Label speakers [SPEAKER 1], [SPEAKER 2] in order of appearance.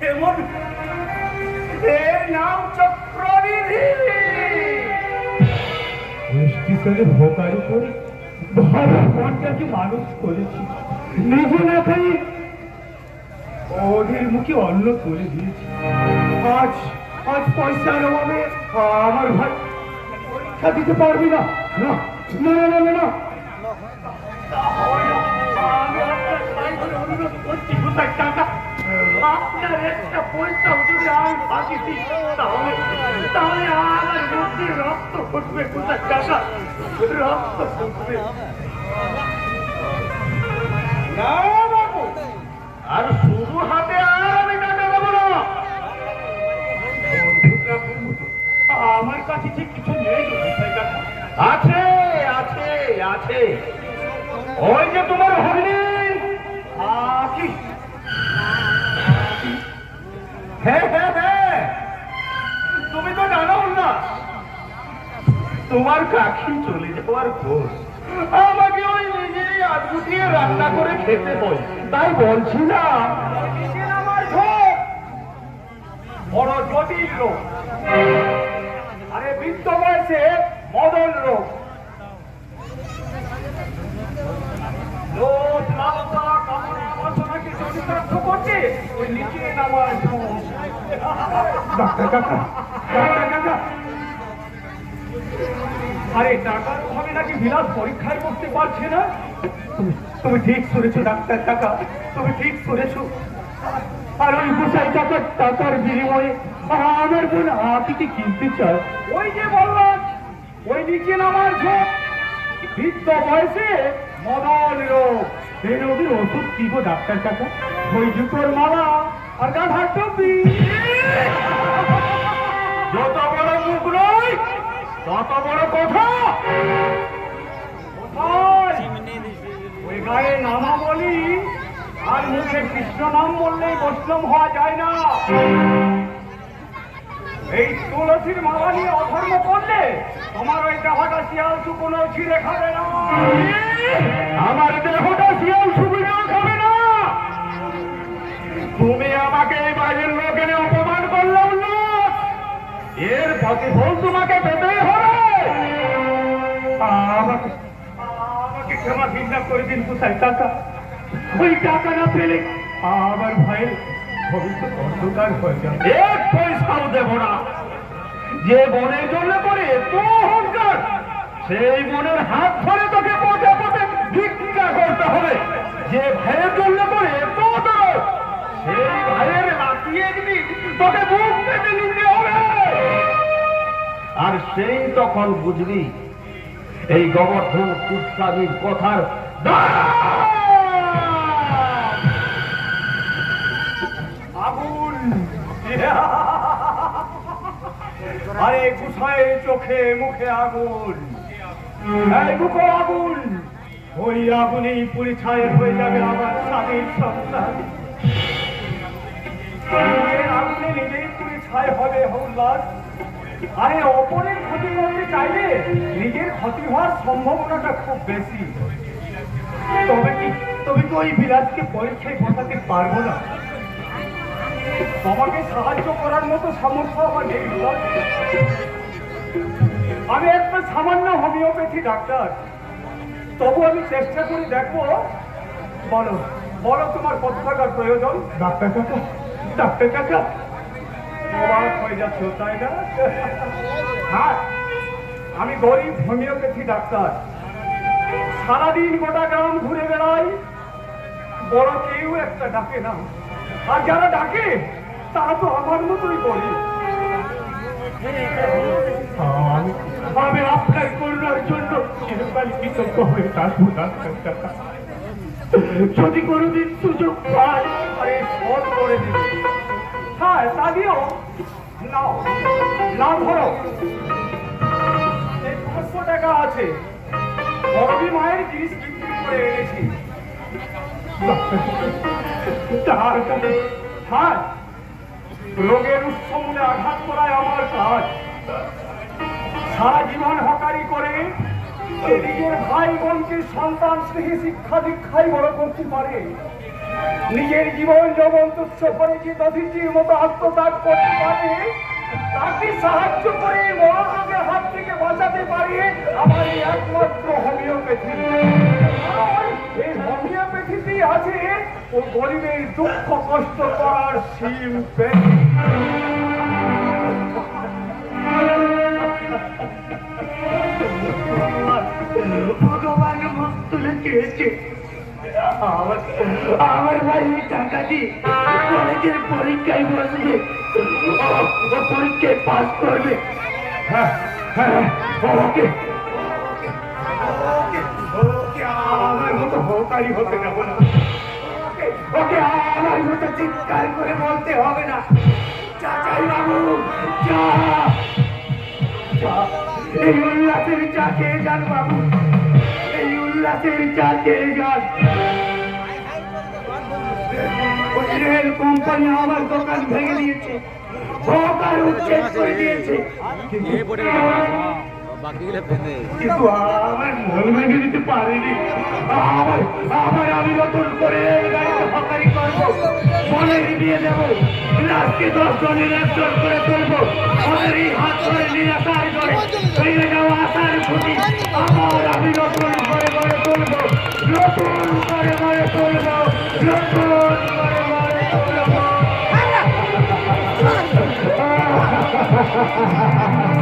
[SPEAKER 1] কেমন? এর নাম চক্রনিধি!
[SPEAKER 2] স্টেশনে ভোকারি করে ভালো মনটাকে মানুষ করেছি। নিজে না খাই ওদের মুখে অন্ন করে দিয়েছি। আজ আজ পয়সার অভাবে আমার ভাই পরীক্ষা দিতে পারবি না। না না না না না আমি আপনার অনুরোধ করছি কোথায় টাকা আপনার একটা পয়সা যদি আমি ফাঁকি দিই, তাহলে তাহলে আমার মধ্যে রক্ত ফুটবে কোথায় টাকা রক্ত ফুটবে।
[SPEAKER 1] আর শুধু হাতে আমি টাকা দেবো না।
[SPEAKER 2] আমার কাছে যে কিছু নেই
[SPEAKER 1] আছে আছে আছে। ওই যে তোমার ভগ্নি
[SPEAKER 2] আকি
[SPEAKER 1] হ্যাঁ হ্যাঁ হ্যাঁ। তুমি তো জানো না। তোমার কাকি চলে যাওয়ার পর আমাকে ওই নিজেই আজগুটিয়ে রান্না করে খেতে হয়। তাই আমার ঝোঁক বড় জটিল রোগ। আরে বৃদ্ধ বয়সে মদন রোগ। লালসা কামনা বাসনাকে চরিতার্থ করছে? ওই নিচে নামার
[SPEAKER 2] ডাক্তার কাকা ডাক্তার কাকা
[SPEAKER 1] আরে টাকার অভাবে নাকি বিলাস পরীক্ষায় করতে পারছে না।
[SPEAKER 2] তুমি তুমি ঠিক শুনেছো, ডাক্তার কাকা তুমি ঠিক শুনেছো। আর ওই গোসাই টাকার টাকার বিনিময়ে আমার বোন আপিকে কিনতে চায়।
[SPEAKER 1] ওই যে বললাম, ওই নিচে নামার ঝোঁক বৃদ্ধ বয়সে মদন রোগ।
[SPEAKER 2] রোগীর ওষুধ ডাক্তার কাকা?
[SPEAKER 1] ওই জুতোর মালা আর গাধার টুপি। যত বড় মুখ নয়, তত বড় কথা। ওই গায়ে নামা বলি আর মুখে কৃষ্ণ নাম বললেই বৈষ্ণব হওয়া যায় না। এই তুলসীর মালা নিয়ে অধর্ম করলে তোমার ওই দেহটা শিয়াল শুকনো ছিঁড়ে খাবে না। আমার দেহটা শিয়াল শুকনো খাবে না। তুমি আমাকে এই বাইরের লোক এর প্রতিফল তোমাকে হবে।
[SPEAKER 2] আমাকে আমাকে ক্ষমা ঘৃণা করে দিন গোসাই টাকা ওই টাকা না পেলে আমার ভাইয়ের
[SPEAKER 1] এত সেই হাত ধরে তোকে পথে করতে হবে। যে ভাইয়ের জন্য করে এত সেই ভাইয়ের তোকে মুখ পেতে নিতে হবে। আর সেই তখন বুঝবি, এই গোবর্ধন কুৎসাবীর কথার আগুন! আরে গুছায় চোখে মুখে আগুন। বুকো আগুন!
[SPEAKER 2] ওই আগুনেই পরিছায় হয়ে যাবে আমার স্বামীর
[SPEAKER 1] নিজের আগুনে নিজেই ছাই হবে হল্লাস আরে অপরের ক্ষতি করতে চাইলে নিজের ক্ষতি হওয়ার সম্ভাবনাটা খুব বেশি।
[SPEAKER 2] তবে কি তবে কি ওই বিলাসকে পরীক্ষায় বসাতে পারব না?
[SPEAKER 1] তোমাকে সাহায্য করার মতো সামর্থ্য আমার নেই আমি একটা সামান্য হোমিওপ্যাথি ডাক্তার। তবু আমি চেষ্টা করে দেখব
[SPEAKER 2] বলো বলো তোমার কত টাকার প্রয়োজন? ডাক্তার কাকা ডাক্তার কাকা অবাক হয়ে যাচ্ছ, তাই না? হ্যাঁ আমি গরিব হোমিওপ্যাথি ডাক্তার। সারাদিন গোটা গ্রাম ঘুরে বেড়াই, বড় কেউ একটা ডাকে না। আর যারা ডাকে, তারা তো আমার মতোই গরিব আমি আপনার করুণার জন্য চিরকাল কৃতজ্ঞ হয়ে থাকব যদি কোনোদিন সুযোগ ফোন করে দিবে। হ্যাঁ কাছে হ্যাঁ রোগের উৎস আঘাত করায় আমার কাজ। সারা জীবন হকারি করে নিজের ভাই বোনকে সন্তান স্নেহে শিক্ষা দীক্ষায় বড় করতে পারে। নিজের জীবন যৌবন তুচ্ছ করে যে দধিটির মতো আত্মত্যাগ করতে পারে, তাকে সাহায্য করে বড় হাত থেকে বাঁচাতে পারে, আমার এই একমাত্র হোমিওপ্যাথি। এই হোমিওপ্যাথিতেই আছে ও গরিবের দুঃখ কষ্ট করার পেয়ে ভগবান তুলে চেয়েছে আমার ভাই টাকা কলেজের পরীক্ষায় বসবে। পরীক্ষায় পাস করবে। হ্যাঁ হ্যাঁ ওকে। আমার মতো চিৎকার করে বলতে হবে না। চাচাই বাবু উল্লাসের চা খেয়ে যান বাবু। এই উল্লাসের চা খেয়ে যান ওই রেল কোম্পানি আমার দোকান ভেঙে দিয়েছে। সরকার উচ্ছেদ করে দিয়েছে। আমার আমি নতুন করে দিয়ে দেবো। আজকে দশ করে তুলবো। ওদের এই হাত ধরে নিরাশায় করে। ভেঙে যাওয়া আশার আমার আমি নতুন তুলবো ha ha ha তুলবো